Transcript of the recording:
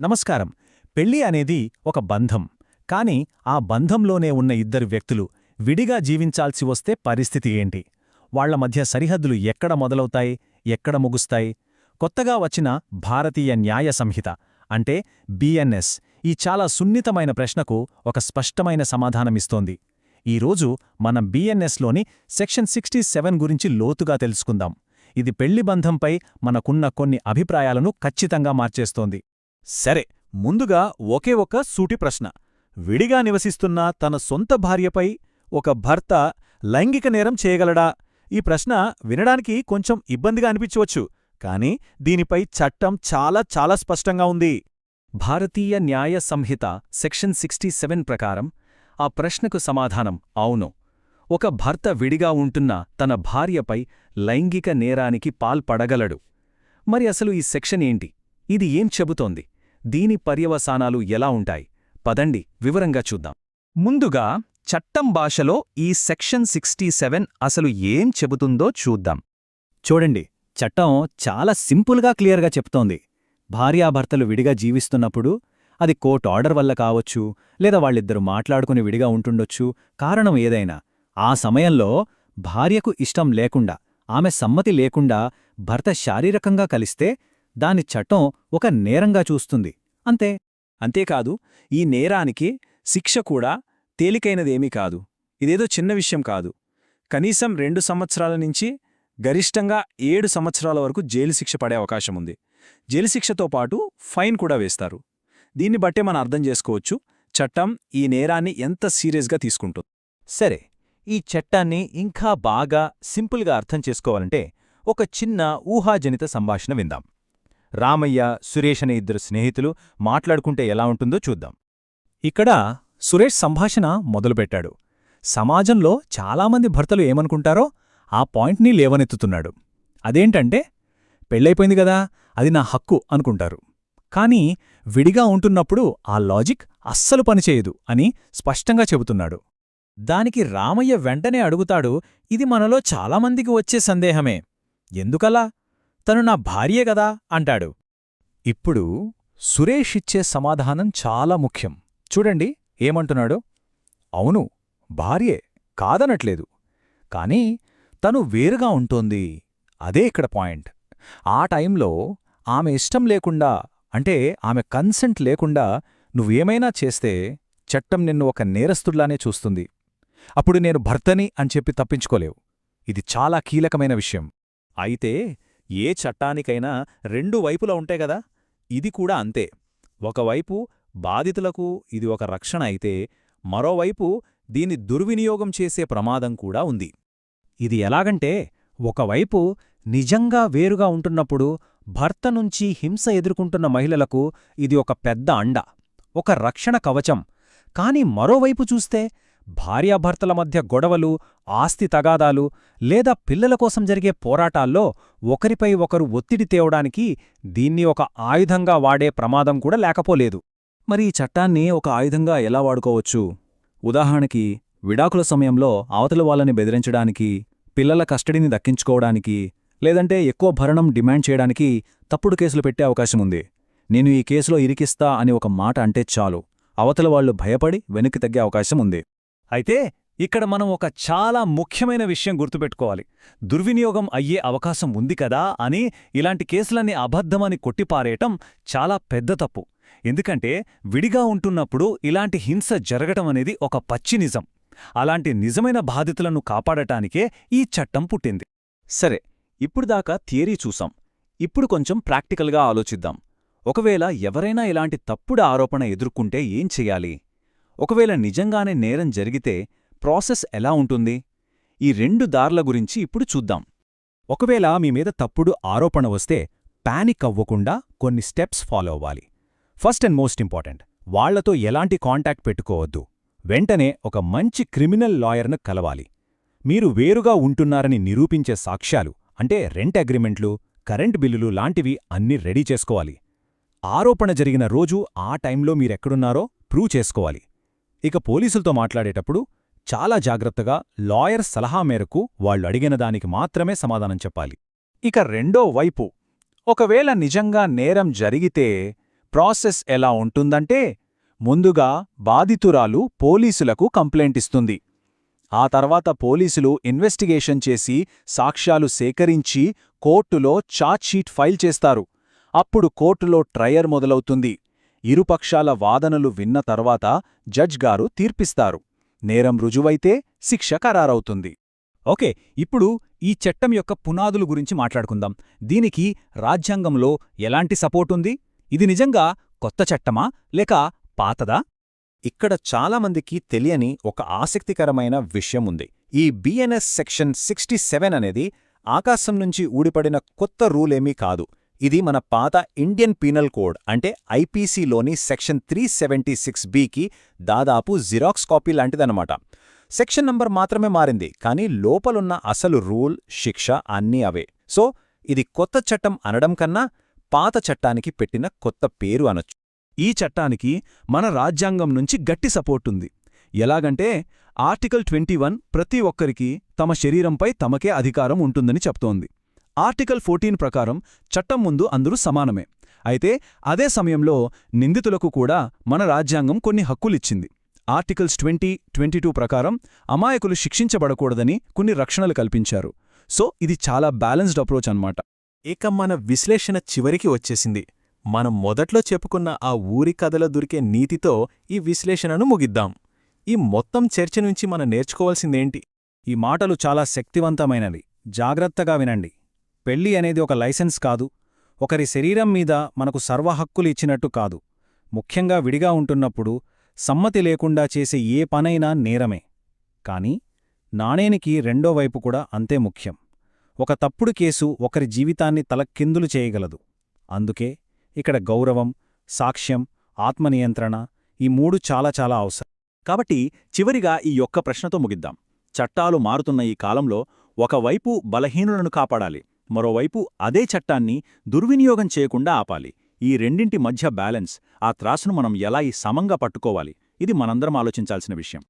నమస్కారం. పెళ్ళి అనేది ఒక బంధం. కాని ఆ బంధంలోనే ఉన్న ఇద్దరు వ్యక్తులు విడిగా జీవించాల్సి వస్తే పరిస్థితి ఏంటి? వాళ్ళ మధ్య సరిహద్దులు ఎక్కడ మొదలవుతాయి? ఎక్కడ ముగుస్తాయి? కొత్తగా వచ్చిన భారతీయ న్యాయ సంహిత అంటే బిఎన్ఎస్ ఈ చాలా సున్నితమైన ప్రశ్నకు ఒక స్పష్టమైన సమాధానమిస్తోంది ఈరోజు మనం బిఎన్ఎస్లోని సెక్షన్ సిక్స్టీ సెవెన్ గురించి లోతుగా తెలుసుకుందాం. ఇది పెళ్ళి బంధంపై మనకున్న కొన్ని అభిప్రాయాలను ఖచ్చితంగా మార్చేస్తోంది. సరే ముందుగా ఒకే ఒక సూటి ప్రశ్న. విడిగా నివసిస్తున్న తన సొంత భార్యపై ఒక భర్త లైంగిక నేరం చేయగలడా? ఈ ప్రశ్న వినడానికి కొంచెం ఇబ్బందిగా అనిపించవచ్చు కాని దీనిపై చట్టం చాలా చాలా స్పష్టంగా ఉంది. భారతీయ న్యాయ సంహిత సెక్షన్ సిక్స్టీ సెవెన్ ప్రకారం ఆ ప్రశ్నకు సమాధానం అవును. ఒక భర్త విడిగా ఉంటున్న తన భార్యపై లైంగిక నేరానికి పాల్పడగలడు. మరి అసలు ఈ సెక్షన్ ఏంటి? ఇది ఏం చెబుతోంది? దీని పర్యవసానాలు ఎలా ఉంటాయి? పదండి వివరంగా చూద్దాం. ముందుగా చట్టం భాషలో ఈ సెక్షన్ సిక్స్టీ సెవెన్ అసలు ఏం చెబుతుందో చూద్దాం. చూడండి చట్టం చాలా సింపుల్గా క్లియర్గా చెప్తోంది. భార్యాభర్తలు విడిగా జీవిస్తున్నప్పుడు అది కోర్ట్ ఆర్డర్ వల్ల కావచ్చు లేదా వాళ్ళిద్దరూ మాట్లాడుకుని విడిగా ఉంటుండొచ్చు కారణం ఏదైనా. ఆ సమయంలో భార్యకు ఇష్టం లేకుండా ఆమె సమ్మతి లేకుండా భర్త శారీరకంగా కలిస్తే దాని చట్టం ఒక నేరంగా చూస్తుంది. అంతే. అంతేకాదు ఈ నేరానికి శిక్ష కూడా తేలికైనదేమీ కాదు. ఇదేదో చిన్న విషయం కాదు. కనీసం రెండు సంవత్సరాల నుంచి గరిష్టంగా ఏడు సంవత్సరాల వరకు జైలు శిక్ష పడే అవకాశం ఉంది. జైలు శిక్షతో పాటు ఫైన్ కూడా వేస్తారు. దీన్ని బట్టే మనం అర్థం చేసుకోవచ్చు చట్టం ఈ నేరాన్ని ఎంత సీరియస్గా తీసుకుంటుంది. సరే ఈ చట్టాన్ని ఇంకా బాగా సింపుల్గా అర్థం చేసుకోవాలంటే ఒక చిన్న ఊహాజనిత సంభాషణ విందాం. రామయ్య సురేష్ అనే ఇద్దరు స్నేహితులు మాట్లాడుకుంటే ఎలా ఉంటుందో చూద్దాం. ఇక్కడ సురేష్ సంభాషణ మొదలుపెట్టాడు. సమాజంలో చాలామంది భర్తలు ఏమనుకుంటారో ఆ పాయింట్ని లేవనెత్తుతున్నాడు. అదేంటంటే పెళ్ళైపోయింది గదా అది నా హక్కు అనుకుంటారు. కాని విడిగా ఉంటున్నప్పుడు ఆ లాజిక్ అస్సలు పనిచేయదు అని స్పష్టంగా చెబుతున్నాడు. దానికి రామయ్య వెంటనే అడుగుతాడు ఇది మనలో చాలామందికి వచ్చే సందేహమే. ఎందుకలా? తను నా భార్యే గదా అంటాడు. ఇప్పుడు సురేష్ ఇచ్చే సమాధానం చాలా ముఖ్యం. చూడండి ఏమంటున్నాడు? అవును భార్యే కాదనట్లేదు. కాని తను వేరుగా ఉంటోంది. అదే ఇక్కడ పాయింట్. ఆ టైంలో ఆమె ఇష్టం లేకుండా అంటే ఆమె కన్సెంట్ లేకుండా నువ్వేమైనా చేస్తే చట్టం నిన్ను ఒక నేరస్తుడ్లానే చూస్తుంది. అప్పుడు నేను భర్తని అని చెప్పి తప్పించుకోలేవు. ఇది చాలా కీలకమైన విషయం. అయితే ఏ చట్టానికైనా రెండు వైపులా ఉంటాయి గదా ఇది కూడా అంతే. ఒకవైపు బాధితులకు ఇది ఒక రక్షణ అయితే మరోవైపు దీని దుర్వినియోగం చేసే ప్రమాదం కూడా ఉంది. ఇది ఎలాగంటే ఒకవైపు నిజంగా వేరుగా ఉంటున్నప్పుడు భర్త నుంచి హింస ఎదుర్కొంటున్న మహిళలకు ఇది ఒక పెద్ద అండ ఒక రక్షణ కవచం. కాని మరోవైపు చూస్తే భార్యాభర్తల మధ్య గొడవలు ఆస్తి తగాదాలు లేదా పిల్లల కోసం జరిగే పోరాటాల్లో ఒకరిపై ఒకరు ఒత్తిడి తేవడానికి దీన్ని ఒక ఆయుధంగా వాడే ప్రమాదం కూడా లేకపోలేదు. మరి ఈ చట్టాన్ని ఒక ఆయుధంగా ఎలా వాడుకోవచ్చు? ఉదాహరణకి విడాకుల సమయంలో అవతల వాళ్ళని బెదిరించడానికి పిల్లల కస్టడీని దక్కించుకోవడానికి లేదంటే ఎక్కువ భరణం డిమాండ్ చేయడానికి తప్పుడు కేసులు పెట్టే అవకాశముంది నేను ఈ కేసులో ఇరికిస్తా అని ఒక మాట అంటే చాలు. అవతల వాళ్ళు భయపడి వెనక్కి తగ్గే అవకాశం ఉంది. అయితే ఇక్కడ మనం ఒక చాలా ముఖ్యమైన విషయం గుర్తుపెట్టుకోవాలి. దుర్వినియోగం అయ్యే అవకాశం ఉంది కదా అని ఇలాంటి కేసులన్నీ అబద్ధమని కొట్టిపారేయటం చాలా పెద్ద తప్పు. ఎందుకంటే విడిగా ఉంటున్నప్పుడు ఇలాంటి హింస జరగటం అనేది ఒక పచ్చి నిజం. అలాంటి నిజమైన బాధితులను కాపాడటానికే ఈ చట్టం పుట్టింది. సరే ఇప్పుడు దాకా థియరీ చూసాం. ఇప్పుడు కొంచెం ప్రాక్టికల్గా ఆలోచిద్దాం. ఒకవేళ ఎవరైనా ఇలాంటి తప్పుడు ఆరోపణ ఎదుర్కొంటే ఏం చెయ్యాలి ఒకవేళ నిజంగానే నేరం జరిగితే ప్రాసెస్ ఎలా ఉంటుంది? ఈ రెండు దార్ల గురించి ఇప్పుడు చూద్దాం. ఒకవేళ మీ మీద తప్పుడు ఆరోపణ వస్తే పానిక్ అవ్వకుండా కొన్ని స్టెప్స్ ఫాలో అవ్వాలి. ఫస్ట్ అండ్ మోస్ట్ ఇంపార్టెంట్ వాళ్ళతో ఎలాంటి కాంటాక్ట్ పెట్టుకోవద్దు. వెంటనే ఒక మంచి క్రిమినల్ లాయర్ను కలవాలి. మీరు వేరుగా ఉంటున్నారని నిరూపించే సాక్ష్యాలు అంటే రెంట్ అగ్రిమెంట్లు కరెంట్ బిల్లులు లాంటివి అన్నీ రెడీ చేసుకోవాలి. ఆరోపణ జరిగిన రోజు ఆ టైంలో మీరెక్కడున్నారో ప్రూవ్ చేసుకోవాలి. ఇక పోలీసులతో మాట్లాడేటప్పుడు చాలా జాగ్రత్తగా లాయర్ సలహా మేరకు వాళ్ళు అడిగిన దానికి మాత్రమే సమాధానం చెప్పాలి. ఇక రెండో వైపు ఒకవేళ నిజంగా నేరం జరిగితే ప్రాసెస్ ఎలా ఉంటుందంటే ముందుగా బాధితురాలు పోలీసులకు కంప్లైంట్ ఇస్తుంది. ఆ తర్వాత పోలీసులు ఇన్వెస్టిగేషన్ చేసి సాక్ష్యాలు సేకరించి కోర్టులో ఛార్జ్షీట్ ఫైల్ చేస్తారు. అప్పుడు కోర్టులో ట్రయర్ మొదలవుతుంది. ఇరుపక్షాల వాదనలు విన్న తర్వాత జడ్జ్ గారు తీర్పిస్తారు. నేరం రుజువైతే శిక్ష ఖరారవుతుంది. ఓకే ఇప్పుడు ఈ చట్టం యొక్క పునాదులు గురించి మాట్లాడుకుందాం. దీనికి రాజ్యాంగంలో ఎలాంటి సపోర్టుంది ఇది నిజంగా కొత్త చట్టమా? లేక పాతదా? ఇక్కడ చాలామందికి తెలియని ఒక ఆసక్తికరమైన విషయం ఉంది. ఈ బిఎన్ఎస్ సెక్షన్ సిక్స్టీ సెవెన్ అనేది ఆకాశం నుంచి ఊడిపడిన కొత్త రూలేమీ కాదు. ఇది మన పాత ఇండియన్ పీనల్ కోడ్ అంటే ఐపీసీలోని సెక్షన్ త్రీ సెవెంటీ సిక్స్ బికి దాదాపు జిరాక్స్ కాపీ లాంటిదన్నమాట. సెక్షన్ నంబర్ మాత్రమే మారింది కానీ లోపలున్న అసలు రూల్ శిక్ష అన్నీ అవే. సో ఇది కొత్త చట్టం అనడం కన్నా పాత చట్టానికి పెట్టిన కొత్త పేరు అనొచ్చు. ఈ చట్టానికి మన రాజ్యాంగం నుంచి గట్టి సపోర్టుంది ఎలాగంటే ఆర్టికల్ ట్వంటీ ప్రతి ఒక్కరికి తమ శరీరంపై తమకే అధికారం ఉంటుందని చెప్తోంది. ఆర్టికల్ ఫోర్టీన్ ప్రకారం చట్టం ముందు అందరూ సమానమే. అయితే అదే సమయంలో నిందితులకు కూడా మన రాజ్యాంగం కొన్ని హక్కులిచ్చింది. ఆర్టికల్స్ ట్వంటీ ట్వంటీ టూ ప్రకారం అమాయకులు శిక్షించబడకూడదని కొన్ని రక్షణలు కల్పించారు. సో ఇది చాలా బ్యాలెన్స్డ్ అప్రోచ్ అన్నమాట. ఇక మన విశ్లేషణ చివరికి వచ్చేసింది. మనం మొదట్లో చెప్పుకున్న ఆ ఊరి కథలో దొరికే నీతితో ఈ విశ్లేషణను ముగిద్దాం. ఈ మొత్తం చర్చ నుంచి మనం నేర్చుకోవాల్సిందేంటి? ఈ మాటలు చాలా శక్తివంతమైనవి. జాగ్రత్తగా వినండి. పెళ్ళి అనేది ఒక లైసెన్స్ కాదు. ఒకరి శరీరం మీద మనకు సర్వహక్కులు ఇచ్చినట్టు కాదు. ముఖ్యంగా విడిగా ఉంటున్నప్పుడు సమ్మతి లేకుండా చేసే ఏ పనైనా నేరమే. కాని నాణేనికి రెండో వైపు కూడా అంతే ముఖ్యం. ఒక తప్పుడు కేసు ఒకరి జీవితాన్ని తలక్కిందులు చేయగలదు. అందుకే ఇక్కడ గౌరవం సాక్ష్యం ఆత్మనియంత్రణ ఈ మూడు చాలా చాలా అవసరం. కాబట్టి చివరిగా ఈ యొక్క ప్రశ్నతో ముగిద్దాం. చట్టాలు మారుతున్న ఈ కాలంలో ఒకవైపు బలహీనులను కాపాడాలి. మరోవైపు అదే చట్టాన్ని దుర్వినియోగం చేయకుండా ఆపాలి. ఈ రెండింటి మధ్య బ్యాలెన్స్ ఆ త్రాసును మనం ఎలా ఈ సమంగా పట్టుకోవాలి? ఇది మనందరం ఆలోచించాల్సిన విషయం.